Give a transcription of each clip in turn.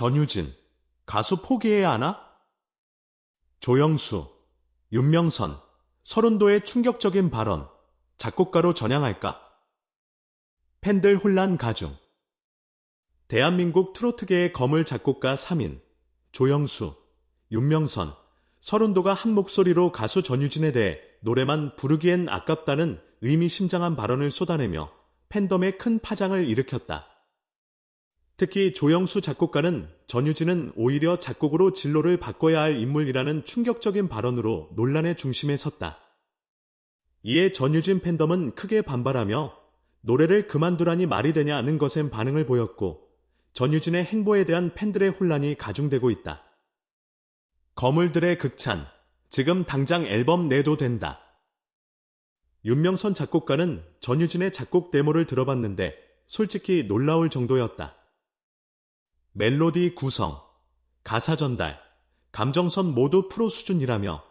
전유진, 가수 포기해야 하나? 조영수, 윤명선, 서른도의 충격적인 발언, 작곡가로 전향할까? 팬들 혼란 가중. 대한민국 트로트계의 거물 작곡가 3인, 조영수, 윤명선, 서른도가 한 목소리로 가수 전유진에 대해 노래만 부르기엔 아깝다는 의미심장한 발언을 쏟아내며 팬덤에 큰 파장을 일으켰다. 특히 조영수 작곡가는 전유진은 오히려 작곡으로 진로를 바꿔야 할 인물이라는 충격적인 발언으로 논란의 중심에 섰다. 이에 전유진 팬덤은 크게 반발하며 노래를 그만두라니 말이 되냐는 것엔 반응을 보였고 전유진의 행보에 대한 팬들의 혼란이 가중되고 있다. 거물들의 극찬, 지금 당장 앨범 내도 된다. 윤명선 작곡가는 전유진의 작곡 데모를 들어봤는데 솔직히 놀라울 정도였다. 멜로디 구성, 가사 전달, 감정선 모두 프로 수준이라며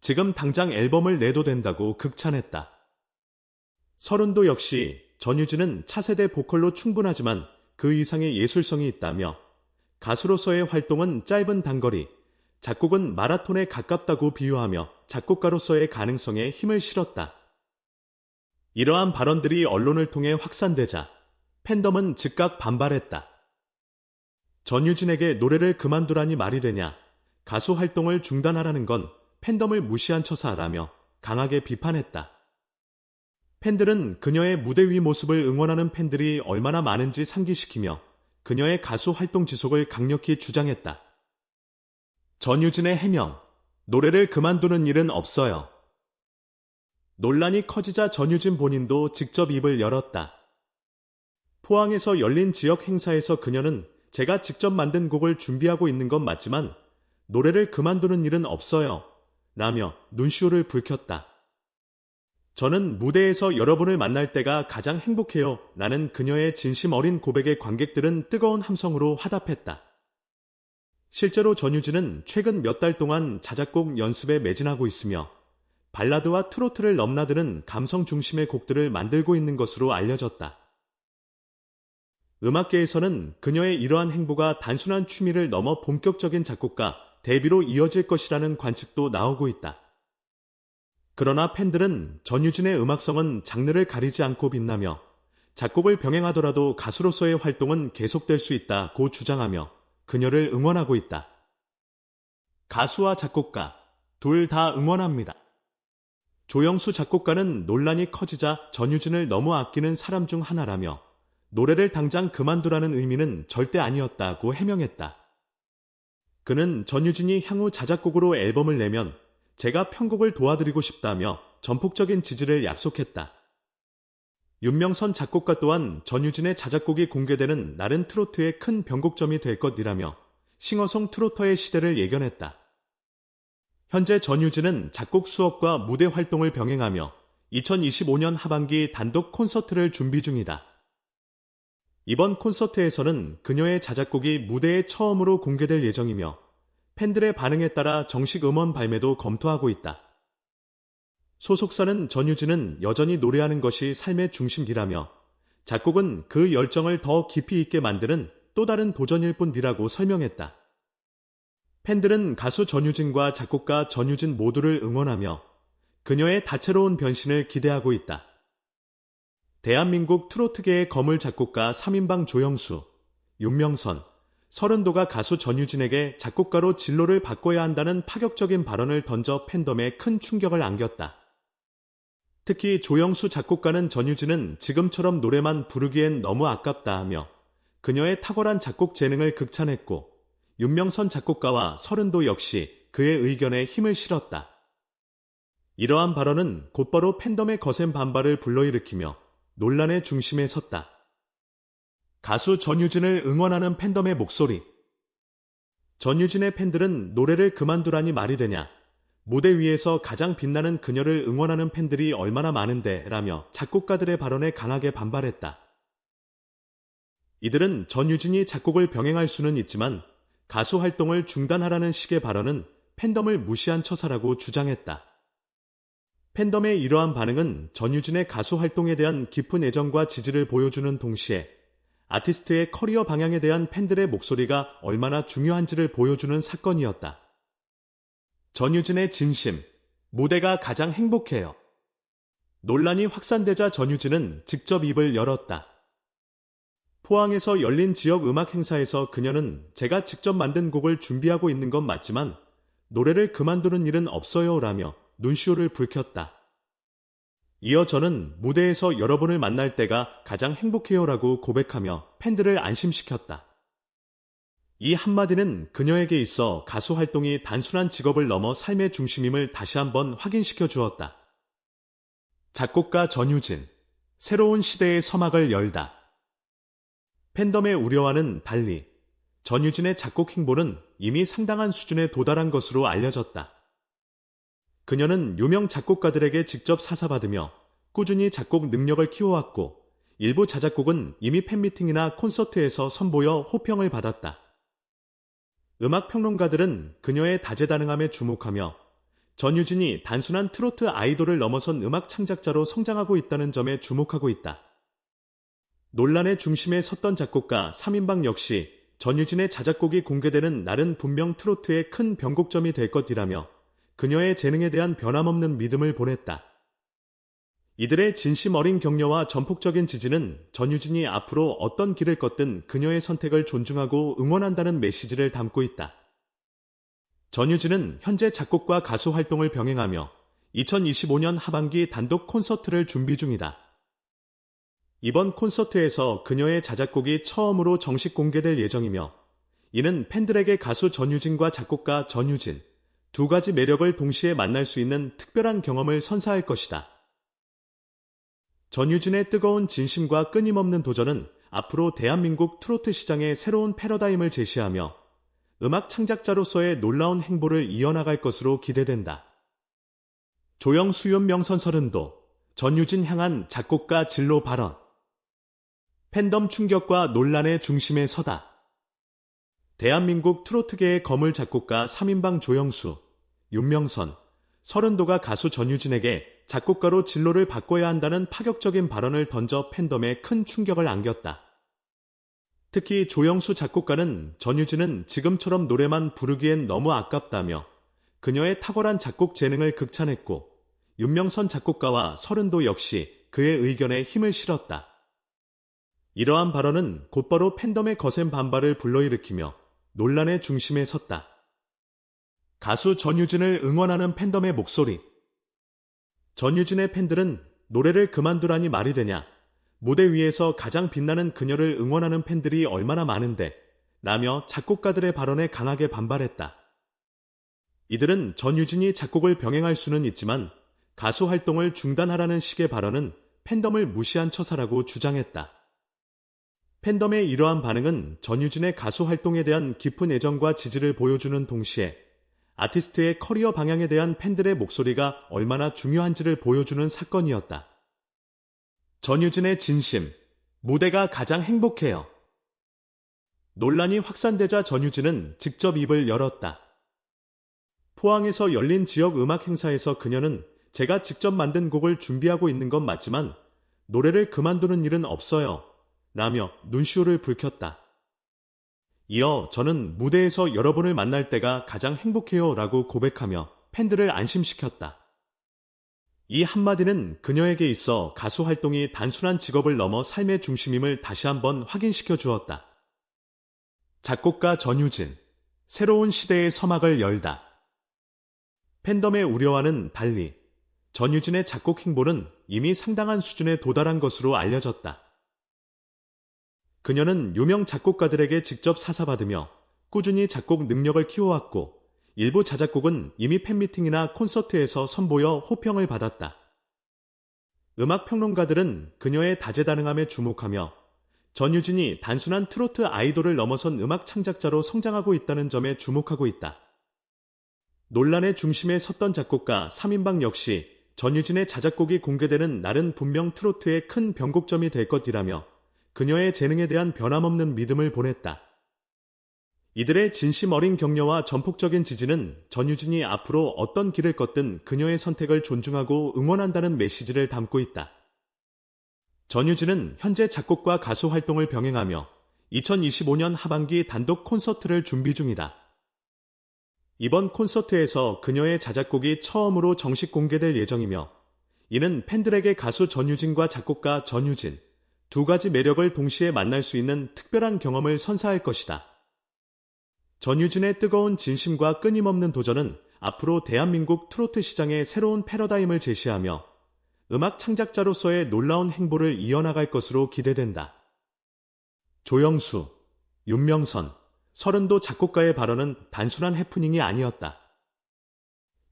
지금 당장 앨범을 내도 된다고 극찬했다. 서른도 역시 전유진은 차세대 보컬로 충분하지만 그 이상의 예술성이 있다며 가수로서의 활동은 짧은 단거리, 작곡은 마라톤에 가깝다고 비유하며 작곡가로서의 가능성에 힘을 실었다. 이러한 발언들이 언론을 통해 확산되자 팬덤은 즉각 반발했다. 전유진에게 노래를 그만두라니 말이 되냐, 가수 활동을 중단하라는 건 팬덤을 무시한 처사라며 강하게 비판했다. 팬들은 그녀의 무대 위 모습을 응원하는 팬들이 얼마나 많은지 상기시키며 그녀의 가수 활동 지속을 강력히 주장했다. 전유진의 해명, 노래를 그만두는 일은 없어요. 논란이 커지자 전유진 본인도 직접 입을 열었다. 포항에서 열린 지역 행사에서 그녀는 제가 직접 만든 곡을 준비하고 있는 건 맞지만 노래를 그만두는 일은 없어요. 라며 눈시울을 붉혔다. 저는 무대에서 여러분을 만날 때가 가장 행복해요. 라는 그녀의 진심 어린 고백에 관객들은 뜨거운 함성으로 화답했다. 실제로 전유진은 최근 몇 달 동안 자작곡 연습에 매진하고 있으며 발라드와 트로트를 넘나드는 감성 중심의 곡들을 만들고 있는 것으로 알려졌다. 음악계에서는 그녀의 이러한 행보가 단순한 취미를 넘어 본격적인 작곡가, 데뷔로 이어질 것이라는 관측도 나오고 있다. 그러나 팬들은 전유진의 음악성은 장르를 가리지 않고 빛나며 작곡을 병행하더라도 가수로서의 활동은 계속될 수 있다고 주장하며 그녀를 응원하고 있다. 가수와 작곡가 둘 다 응원합니다. 조영수 작곡가는 논란이 커지자 전유진을 너무 아끼는 사람 중 하나라며 노래를 당장 그만두라는 의미는 절대 아니었다고 해명했다. 그는 전유진이 향후 자작곡으로 앨범을 내면 제가 편곡을 도와드리고 싶다며 전폭적인 지지를 약속했다. 윤명선 작곡가 또한 전유진의 자작곡이 공개되는 날은 트로트의 큰 변곡점이 될 것이라며 싱어송 트로터의 시대를 예견했다. 현재 전유진은 작곡 수업과 무대 활동을 병행하며 2025년 하반기 단독 콘서트를 준비 중이다. 이번 콘서트에서는 그녀의 자작곡이 무대에 처음으로 공개될 예정이며 팬들의 반응에 따라 정식 음원 발매도 검토하고 있다. 소속사는 전유진은 여전히 노래하는 것이 삶의 중심이라며 작곡은 그 열정을 더 깊이 있게 만드는 또 다른 도전일 뿐이라고 설명했다. 팬들은 가수 전유진과 작곡가 전유진 모두를 응원하며 그녀의 다채로운 변신을 기대하고 있다. 대한민국 트로트계의 거물 작곡가 3인방 조영수, 윤명선, 서른도가 가수 전유진에게 작곡가로 진로를 바꿔야 한다는 파격적인 발언을 던져 팬덤에 큰 충격을 안겼다. 특히 조영수 작곡가는 전유진은 지금처럼 노래만 부르기엔 너무 아깝다 하며 그녀의 탁월한 작곡 재능을 극찬했고 윤명선 작곡가와 서른도 역시 그의 의견에 힘을 실었다. 이러한 발언은 곧바로 팬덤의 거센 반발을 불러일으키며 논란의 중심에 섰다. 가수 전유진을 응원하는 팬덤의 목소리. 전유진의 팬들은 노래를 그만두라니 말이 되냐. 무대 위에서 가장 빛나는 그녀를 응원하는 팬들이 얼마나 많은데 라며 작곡가들의 발언에 강하게 반발했다. 이들은 전유진이 작곡을 병행할 수는 있지만 가수 활동을 중단하라는 식의 발언은 팬덤을 무시한 처사라고 주장했다. 팬덤의 이러한 반응은 전유진의 가수 활동에 대한 깊은 애정과 지지를 보여주는 동시에 아티스트의 커리어 방향에 대한 팬들의 목소리가 얼마나 중요한지를 보여주는 사건이었다. 전유진의 진심, 무대가 가장 행복해요. 논란이 확산되자 전유진은 직접 입을 열었다. 포항에서 열린 지역 음악 행사에서 그녀는 제가 직접 만든 곡을 준비하고 있는 건 맞지만 노래를 그만두는 일은 없어요 라며 눈시울을 붉혔다. 이어 저는 무대에서 여러분을 만날 때가 가장 행복해요라고 고백하며 팬들을 안심시켰다. 이 한마디는 그녀에게 있어 가수 활동이 단순한 직업을 넘어 삶의 중심임을 다시 한번 확인시켜 주었다. 작곡가 전유진, 새로운 시대의 서막을 열다. 팬덤의 우려와는 달리 전유진의 작곡 행보는 이미 상당한 수준에 도달한 것으로 알려졌다. 그녀는 유명 작곡가들에게 직접 사사받으며 꾸준히 작곡 능력을 키워왔고 일부 자작곡은 이미 팬미팅이나 콘서트에서 선보여 호평을 받았다. 음악 평론가들은 그녀의 다재다능함에 주목하며 전유진이 단순한 트로트 아이돌을 넘어선 음악 창작자로 성장하고 있다는 점에 주목하고 있다. 논란의 중심에 섰던 작곡가 3인방 역시 전유진의 자작곡이 공개되는 날은 분명 트로트의 큰 변곡점이 될 것이라며 그녀의 재능에 대한 변함없는 믿음을 보냈다. 이들의 진심 어린 격려와 전폭적인 지지는 전유진이 앞으로 어떤 길을 걷든 그녀의 선택을 존중하고 응원한다는 메시지를 담고 있다. 전유진은 현재 작곡과 가수 활동을 병행하며 2025년 하반기 단독 콘서트를 준비 중이다. 이번 콘서트에서 그녀의 자작곡이 처음으로 정식 공개될 예정이며 이는 팬들에게 가수 전유진과 작곡가 전유진, 두 가지 매력을 동시에 만날 수 있는 특별한 경험을 선사할 것이다. 전유진의 뜨거운 진심과 끊임없는 도전은 앞으로 대한민국 트로트 시장의 새로운 패러다임을 제시하며 음악 창작자로서의 놀라운 행보를 이어나갈 것으로 기대된다. 조영 수윤 명 선설은도 전유진 향한 작곡가 진로 발언 팬덤 충격과 논란의 중심에 서다. 대한민국 트로트계의 거물 작곡가 3인방 조영수 윤명선, 서른도가 가수 전유진에게 작곡가로 진로를 바꿔야 한다는 파격적인 발언을 던져 팬덤에 큰 충격을 안겼다. 특히 조영수 작곡가는 전유진은 지금처럼 노래만 부르기엔 너무 아깝다며 그녀의 탁월한 작곡 재능을 극찬했고 윤명선 작곡가와 서른도 역시 그의 의견에 힘을 실었다. 이러한 발언은 곧바로 팬덤의 거센 반발을 불러일으키며 논란의 중심에 섰다. 가수 전유진을 응원하는 팬덤의 목소리. 전유진의 팬들은 노래를 그만두라니 말이 되냐. 무대 위에서 가장 빛나는 그녀를 응원하는 팬들이 얼마나 많은데 라며 작곡가들의 발언에 강하게 반발했다. 이들은 전유진이 작곡을 병행할 수는 있지만 가수 활동을 중단하라는 식의 발언은 팬덤을 무시한 처사라고 주장했다. 팬덤의 이러한 반응은 전유진의 가수 활동에 대한 깊은 애정과 지지를 보여주는 동시에 아티스트의 커리어 방향에 대한 팬들의 목소리가 얼마나 중요한지를 보여주는 사건이었다. 전유진의 진심, 무대가 가장 행복해요. 논란이 확산되자 전유진은 직접 입을 열었다. 포항에서 열린 지역 음악 행사에서 그녀는 제가 직접 만든 곡을 준비하고 있는 건 맞지만 노래를 그만두는 일은 없어요. 라며 눈시울을 붉혔다. 이어 저는 무대에서 여러분을 만날 때가 가장 행복해요 라고 고백하며 팬들을 안심시켰다. 이 한마디는 그녀에게 있어 가수 활동이 단순한 직업을 넘어 삶의 중심임을 다시 한번 확인시켜 주었다. 작곡가 전유진, 새로운 시대의 서막을 열다. 팬덤의 우려와는 달리 전유진의 작곡 행보는 이미 상당한 수준에 도달한 것으로 알려졌다. 그녀는 유명 작곡가들에게 직접 사사받으며 꾸준히 작곡 능력을 키워왔고 일부 자작곡은 이미 팬미팅이나 콘서트에서 선보여 호평을 받았다. 음악 평론가들은 그녀의 다재다능함에 주목하며 전유진이 단순한 트로트 아이돌을 넘어선 음악 창작자로 성장하고 있다는 점에 주목하고 있다. 논란의 중심에 섰던 작곡가 3인방 역시 전유진의 자작곡이 공개되는 날은 분명 트로트의 큰 변곡점이 될 것이라며 그녀의 재능에 대한 변함없는 믿음을 보냈다. 이들의 진심 어린 격려와 전폭적인 지지는 전유진이 앞으로 어떤 길을 걷든 그녀의 선택을 존중하고 응원한다는 메시지를 담고 있다. 전유진은 현재 작곡과 가수 활동을 병행하며 2025년 하반기 단독 콘서트를 준비 중이다. 이번 콘서트에서 그녀의 자작곡이 처음으로 정식 공개될 예정이며 이는 팬들에게 가수 전유진과 작곡가 전유진 두 가지 매력을 동시에 만날 수 있는 특별한 경험을 선사할 것이다. 전유진의 뜨거운 진심과 끊임없는 도전은 앞으로 대한민국 트로트 시장의 새로운 패러다임을 제시하며 음악 창작자로서의 놀라운 행보를 이어나갈 것으로 기대된다. 조영수, 윤명선, 서른도 작곡가의 발언은 단순한 해프닝이 아니었다.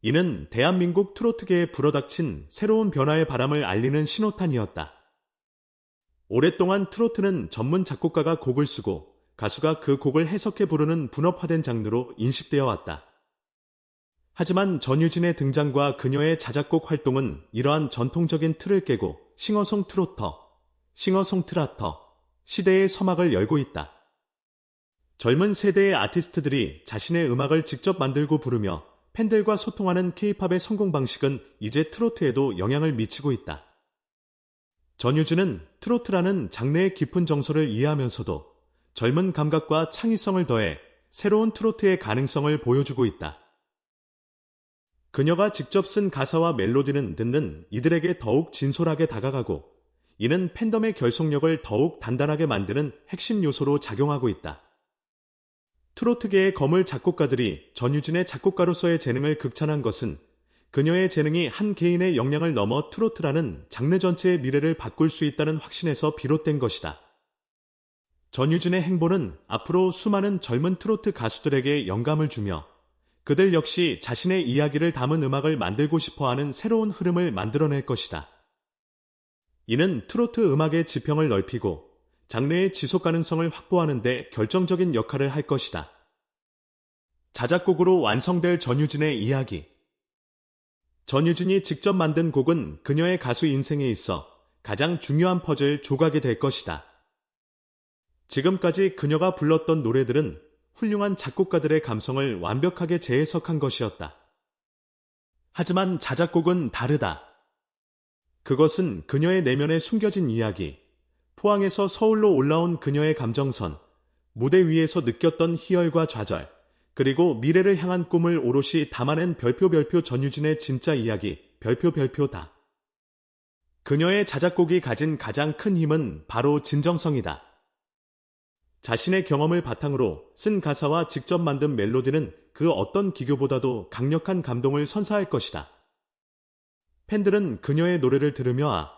이는 대한민국 트로트계에 불어닥친 새로운 변화의 바람을 알리는 신호탄이었다. 오랫동안 트로트는 전문 작곡가가 곡을 쓰고 가수가 그 곡을 해석해 부르는 분업화된 장르로 인식되어 왔다. 하지만 전유진의 등장과 그녀의 자작곡 활동은 이러한 전통적인 틀을 깨고 싱어송 트로터, 싱어송 트라터, 시대의 서막을 열고 있다. 젊은 세대의 아티스트들이 자신의 음악을 직접 만들고 부르며 팬들과 소통하는 케이팝의 성공 방식은 이제 트로트에도 영향을 미치고 있다. 전유진은 트로트라는 장르의 깊은 정서를 이해하면서도 젊은 감각과 창의성을 더해 새로운 트로트의 가능성을 보여주고 있다. 그녀가 직접 쓴 가사와 멜로디는 듣는 이들에게 더욱 진솔하게 다가가고 이는 팬덤의 결속력을 더욱 단단하게 만드는 핵심 요소로 작용하고 있다. 트로트계의 거물 작곡가들이 전유진의 작곡가로서의 재능을 극찬한 것은 그녀의 재능이 한 개인의 역량을 넘어 트로트라는 장르 전체의 미래를 바꿀 수 있다는 확신에서 비롯된 것이다. 전유진의 행보는 앞으로 수많은 젊은 트로트 가수들에게 영감을 주며 그들 역시 자신의 이야기를 담은 음악을 만들고 싶어 하는 새로운 흐름을 만들어낼 것이다. 이는 트로트 음악의 지평을 넓히고 장르의 지속 가능성을 확보하는 데 결정적인 역할을 할 것이다. 자작곡으로 완성될 전유진의 이야기. 전유진이 직접 만든 곡은 그녀의 가수 인생에 있어 가장 중요한 퍼즐 조각이 될 것이다. 지금까지 그녀가 불렀던 노래들은 훌륭한 작곡가들의 감성을 완벽하게 재해석한 것이었다. 하지만 자작곡은 다르다. 그것은 그녀의 내면에 숨겨진 이야기, 포항에서 서울로 올라온 그녀의 감정선, 무대 위에서 느꼈던 희열과 좌절, 그리고 미래를 향한 꿈을 오롯이 담아낸 별표 별표 전유진의 진짜 이야기, 별표 별표다. 그녀의 자작곡이 가진 가장 큰 힘은 바로 진정성이다. 자신의 경험을 바탕으로 쓴 가사와 직접 만든 멜로디는 그 어떤 기교보다도 강력한 감동을 선사할 것이다. 팬들은 그녀의 노래를 들으며 아,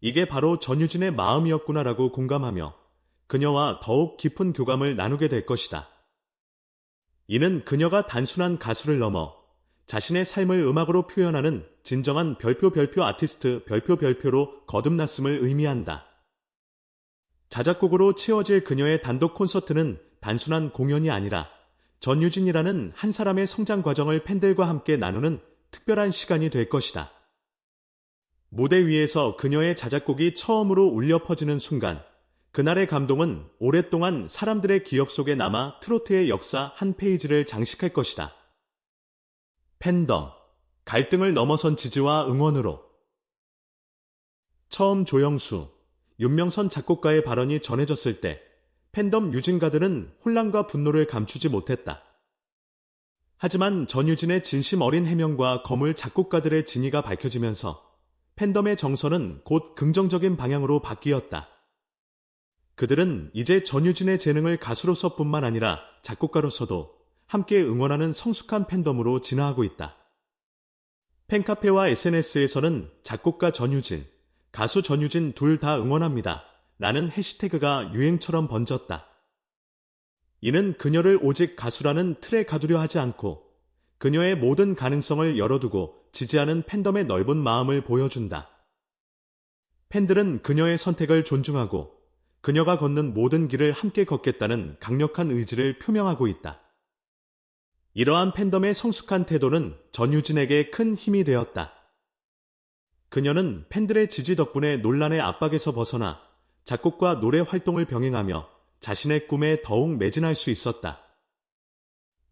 이게 바로 전유진의 마음이었구나라고 공감하며 그녀와 더욱 깊은 교감을 나누게 될 것이다. 이는 그녀가 단순한 가수를 넘어 자신의 삶을 음악으로 표현하는 진정한 별표 별표 아티스트 별표 별표로 거듭났음을 의미한다. 자작곡으로 채워질 그녀의 단독 콘서트는 단순한 공연이 아니라 전유진이라는 한 사람의 성장 과정을 팬들과 함께 나누는 특별한 시간이 될 것이다. 무대 위에서 그녀의 자작곡이 처음으로 울려 퍼지는 순간, 그날의 감동은 오랫동안 사람들의 기억 속에 남아 트로트의 역사 한 페이지를 장식할 것이다. 팬덤, 갈등을 넘어선 지지와 응원으로. 처음 조영수, 윤명선 작곡가의 발언이 전해졌을 때 팬덤 유진가들은 혼란과 분노를 감추지 못했다. 하지만 전유진의 진심 어린 해명과 거물 작곡가들의 진위가 밝혀지면서 팬덤의 정서는 곧 긍정적인 방향으로 바뀌었다. 그들은 이제 전유진의 재능을 가수로서뿐만 아니라 작곡가로서도 함께 응원하는 성숙한 팬덤으로 진화하고 있다. 팬카페와 SNS에서는 작곡가 전유진, 가수 전유진 둘 다 응원합니다. 라는 해시태그가 유행처럼 번졌다. 이는 그녀를 오직 가수라는 틀에 가두려 하지 않고 그녀의 모든 가능성을 열어두고 지지하는 팬덤의 넓은 마음을 보여준다. 팬들은 그녀의 선택을 존중하고 그녀가 걷는 모든 길을 함께 걷겠다는 강력한 의지를 표명하고 있다. 이러한 팬덤의 성숙한 태도는 전유진에게 큰 힘이 되었다. 그녀는 팬들의 지지 덕분에 논란의 압박에서 벗어나 작곡과 노래 활동을 병행하며 자신의 꿈에 더욱 매진할 수 있었다.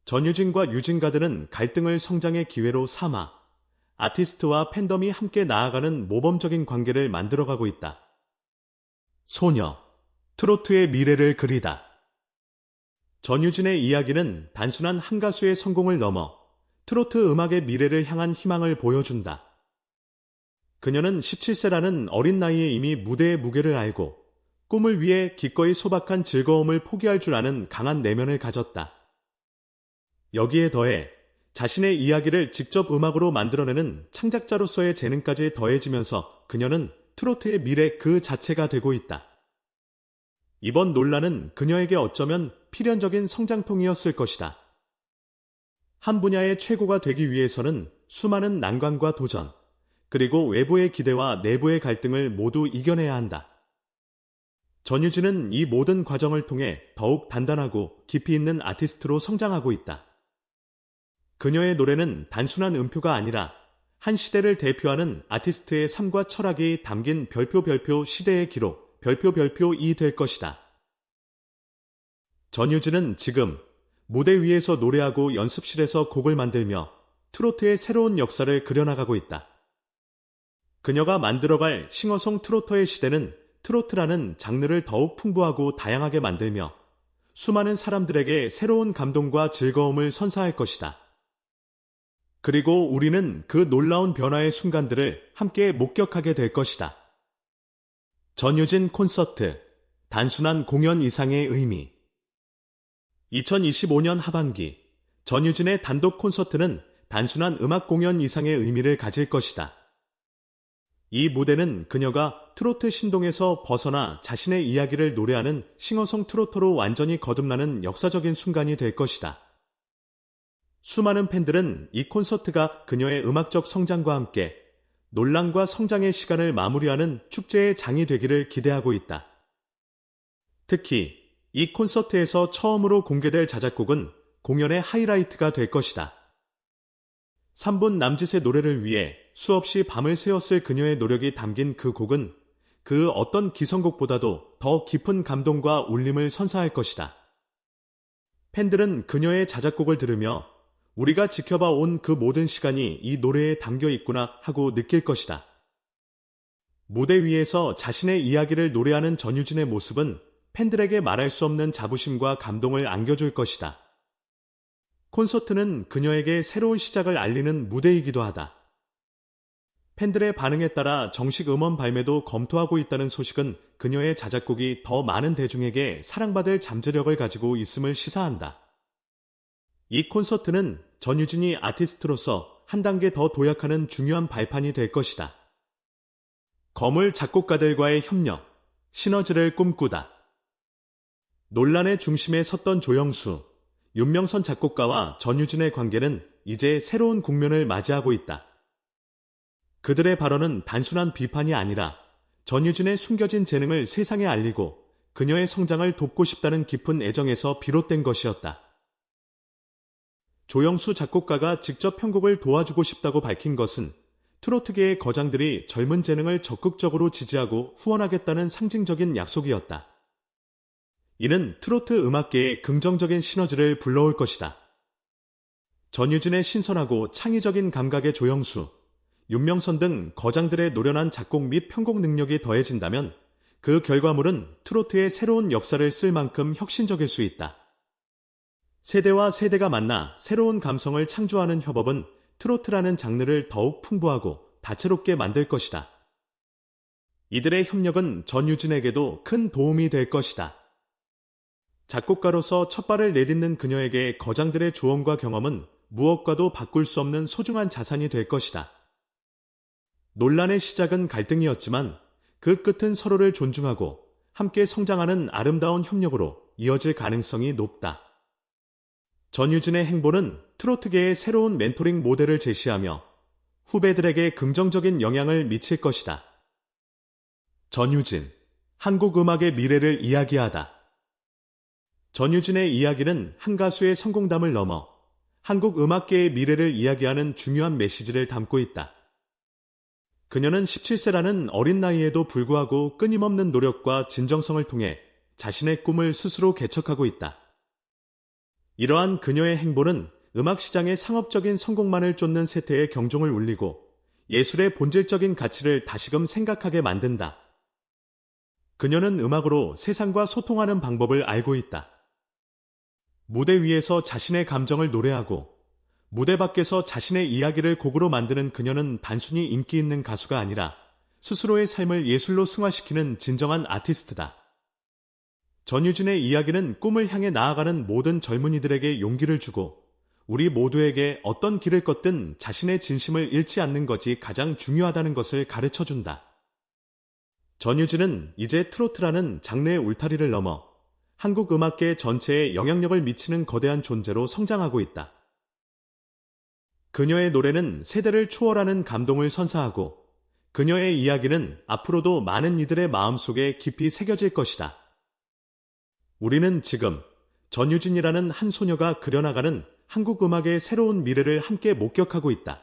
전유진과 유진가들은 갈등을 성장의 기회로 삼아 아티스트와 팬덤이 함께 나아가는 모범적인 관계를 만들어가고 있다. 소녀, 트로트의 미래를 그리다. 전유진의 이야기는 단순한 한 가수의 성공을 넘어 트로트 음악의 미래를 향한 희망을 보여준다. 그녀는 17세라는 어린 나이에 이미 무대의 무게를 알고 꿈을 위해 기꺼이 소박한 즐거움을 포기할 줄 아는 강한 내면을 가졌다. 여기에 더해 자신의 이야기를 직접 음악으로 만들어내는 창작자로서의 재능까지 더해지면서 그녀는 트로트의 미래 그 자체가 되고 있다. 이번 논란은 그녀에게 어쩌면 필연적인 성장통이었을 것이다. 한 분야의 최고가 되기 위해서는 수많은 난관과 도전, 그리고 외부의 기대와 내부의 갈등을 모두 이겨내야 한다. 전유진은 이 모든 과정을 통해 더욱 단단하고 깊이 있는 아티스트로 성장하고 있다. 그녀의 노래는 단순한 음표가 아니라 한 시대를 대표하는 아티스트의 삶과 철학이 담긴 별표 별표 시대의 기록, 별표 별표이 될 것이다. 전유진은 지금 무대 위에서 노래하고 연습실에서 곡을 만들며 트로트의 새로운 역사를 그려나가고 있다. 그녀가 만들어갈 싱어송 트로터의 시대는 트로트라는 장르를 더욱 풍부하고 다양하게 만들며 수많은 사람들에게 새로운 감동과 즐거움을 선사할 것이다. 그리고 우리는 그 놀라운 변화의 순간들을 함께 목격하게 될 것이다. 전유진 콘서트, 단순한 공연 이상의 의미. 2025년 하반기, 전유진의 단독 콘서트는 단순한 음악 공연 이상의 의미를 가질 것이다. 이 무대는 그녀가 트로트 신동에서 벗어나 자신의 이야기를 노래하는 싱어송 트로터로 완전히 거듭나는 역사적인 순간이 될 것이다. 수많은 팬들은 이 콘서트가 그녀의 음악적 성장과 함께 논란과 성장의 시간을 마무리하는 축제의 장이 되기를 기대하고 있다. 특히 이 콘서트에서 처음으로 공개될 자작곡은 공연의 하이라이트가 될 것이다. 3분 남짓의 노래를 위해 수없이 밤을 새웠을 그녀의 노력이 담긴 그 곡은 그 어떤 기성곡보다도 더 깊은 감동과 울림을 선사할 것이다. 팬들은 그녀의 자작곡을 들으며 우리가 지켜봐 온 그 모든 시간이 이 노래에 담겨 있구나 하고 느낄 것이다. 무대 위에서 자신의 이야기를 노래하는 전유진의 모습은 팬들에게 말할 수 없는 자부심과 감동을 안겨줄 것이다. 콘서트는 그녀에게 새로운 시작을 알리는 무대이기도 하다. 팬들의 반응에 따라 정식 음원 발매도 검토하고 있다는 소식은 그녀의 자작곡이 더 많은 대중에게 사랑받을 잠재력을 가지고 있음을 시사한다. 이 콘서트는 전유진이 아티스트로서 한 단계 더 도약하는 중요한 발판이 될 것이다. 거물 작곡가들과의 협력, 시너지를 꿈꾸다. 논란의 중심에 섰던 조영수, 윤명선 작곡가와 전유진의 관계는 이제 새로운 국면을 맞이하고 있다. 그들의 발언은 단순한 비판이 아니라 전유진의 숨겨진 재능을 세상에 알리고 그녀의 성장을 돕고 싶다는 깊은 애정에서 비롯된 것이었다. 조영수 작곡가가 직접 편곡을 도와주고 싶다고 밝힌 것은 트로트계의 거장들이 젊은 재능을 적극적으로 지지하고 후원하겠다는 상징적인 약속이었다. 이는 트로트 음악계에 긍정적인 시너지를 불러올 것이다. 전유진의 신선하고 창의적인 감각의 조영수, 윤명선 등 거장들의 노련한 작곡 및 편곡 능력이 더해진다면 그 결과물은 트로트의 새로운 역사를 쓸 만큼 혁신적일 수 있다. 세대와 세대가 만나 새로운 감성을 창조하는 협업은 트로트라는 장르를 더욱 풍부하고 다채롭게 만들 것이다. 이들의 협력은 전유진에게도 큰 도움이 될 것이다. 작곡가로서 첫 발을 내딛는 그녀에게 거장들의 조언과 경험은 무엇과도 바꿀 수 없는 소중한 자산이 될 것이다. 논란의 시작은 갈등이었지만 그 끝은 서로를 존중하고 함께 성장하는 아름다운 협력으로 이어질 가능성이 높다. 전유진의 행보는 트로트계의 새로운 멘토링 모델을 제시하며 후배들에게 긍정적인 영향을 미칠 것이다. 전유진, 한국 음악의 미래를 이야기하다. 전유진의 이야기는 한 가수의 성공담을 넘어 한국 음악계의 미래를 이야기하는 중요한 메시지를 담고 있다. 그녀는 17세라는 어린 나이에도 불구하고 끊임없는 노력과 진정성을 통해 자신의 꿈을 스스로 개척하고 있다. 이러한 그녀의 행보는 음악 시장의 상업적인 성공만을 쫓는 세태에 경종을 울리고 예술의 본질적인 가치를 다시금 생각하게 만든다. 그녀는 음악으로 세상과 소통하는 방법을 알고 있다. 무대 위에서 자신의 감정을 노래하고 무대 밖에서 자신의 이야기를 곡으로 만드는 그녀는 단순히 인기 있는 가수가 아니라 스스로의 삶을 예술로 승화시키는 진정한 아티스트다. 전유진의 이야기는 꿈을 향해 나아가는 모든 젊은이들에게 용기를 주고 우리 모두에게 어떤 길을 걷든 자신의 진심을 잃지 않는 것이 가장 중요하다는 것을 가르쳐 준다. 전유진은 이제 트로트라는 장르의 울타리를 넘어 한국 음악계 전체에 영향력을 미치는 거대한 존재로 성장하고 있다. 그녀의 노래는 세대를 초월하는 감동을 선사하고 그녀의 이야기는 앞으로도 많은 이들의 마음속에 깊이 새겨질 것이다. 우리는 지금 전유진이라는 한 소녀가 그려나가는 한국 음악의 새로운 미래를 함께 목격하고 있다.